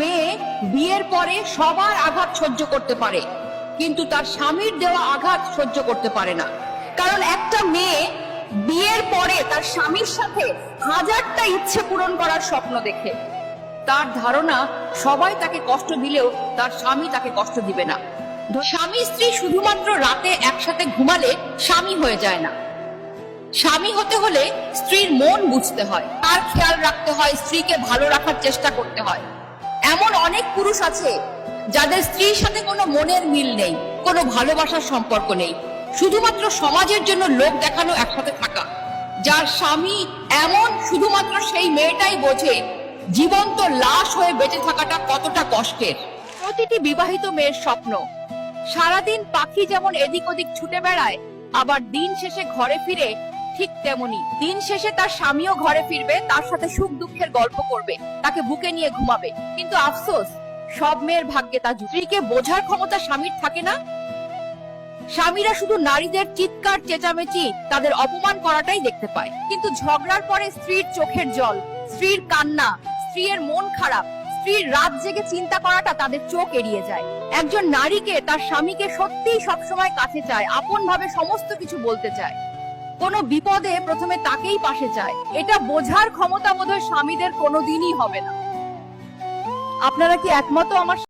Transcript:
মেয়ে বিয়ের পরে সবার আঘাত সহ্য করতে পারে, কিন্তু তার স্বামীর দেওয়া আঘাত সহ্য করতে পারে না। কারণ একটা মেয়ে বিয়ের পরে তার স্বামীর সাথে হাজারটা ইচ্ছে পূরণ করার স্বপ্ন দেখে। তার ধারণা, সবাই তাকে কষ্ট দিলেও তার স্বামী তাকে কষ্ট দিবে না। স্বামী স্ত্রী শুধুমাত্র রাতে একসাথে ঘুমালে স্বামী হয়ে যায় না। স্বামী হতে হলে স্ত্রীর মন বুঝতে হয়, তার খেয়াল রাখতে হয়, স্ত্রীকে ভালো রাখার চেষ্টা করতে হয়। এমন অনেক পুরুষ আছে যাদের স্ত্রীর সাথে কোনো মনের মিল নেই, কোনো ভালোবাসার সম্পর্ক নেই। শুধুমাত্র সমাজের জন্য লোক দেখানো একসাথে থাকা। যার স্বামী এমন শুধুমাত্র সেই মেয়েটাই বোঝে, জীবন্ত লাশ হয়ে বেঁচে থাকাটা কতটা কষ্টের। প্রতিটি বিবাহিত মেয়ের স্বপ্ন, সারাদিন পাখি যেমন এদিক ওদিক ছুটে বেড়ায়, আবার দিন শেষে ঘরে ফিরে ঠিক তেমনি দিন শেষে তার স্বামীও ঘরে ফিরবে, তার সাথে সুখ দুঃখের গল্প করবে, তাকে বুকে নিয়ে ঘুমাবে। কিন্তু আফসোস, সব মেয়ের ভাগ্যে তা স্ত্রীকে বোঝার ক্ষমতা স্বামীর থাকে না। স্বামীরা শুধু নারীদের চিৎকার, চেঁচামেচি, তাদের অপমান করাটাই দেখতে পায়। কিন্তু ঝগড়ার পরে স্ত্রীর চোখের জল, স্ত্রীর কান্না, স্ত্রীর মন খারাপ, স্ত্রীর রাত জেগে চিন্তা করাটা তাদের চোখ এড়িয়ে যায়। একজন নারীকে, তার স্বামীকে সত্যিই সবসময় কাছে চায় আপন ভাবে সমস্ত কিছু বলতে চায়। কোনো বিপদে প্রথমে তাকেই পাশে চায়। এটা বোঝার ক্ষমতা বোধহয় স্বামীদের কোনোদিনই হবে না। আপনারা কি একমত আমার